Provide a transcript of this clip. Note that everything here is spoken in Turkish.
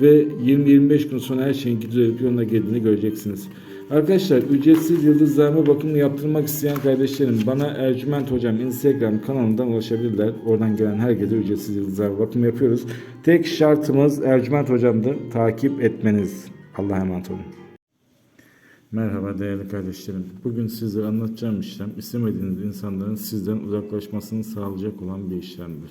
ve 20-25 gün sonra her şeyin düzelip yoluna geldiğini göreceksiniz. Arkadaşlar ücretsiz yıldızlarma bakımını yaptırmak isteyen kardeşlerim bana Ercüment Hocam Instagram kanalından ulaşabilirler. Oradan gelen herkese ücretsiz yıldızlarma bakımı yapıyoruz. Tek şartımız Ercüment Hocam'dı takip etmeniz. Allah'a emanet olun. Merhaba değerli kardeşlerim. Bugün size anlatacağım işlem istemediğiniz insanların sizden uzaklaşmasını sağlayacak olan bir işlemdir.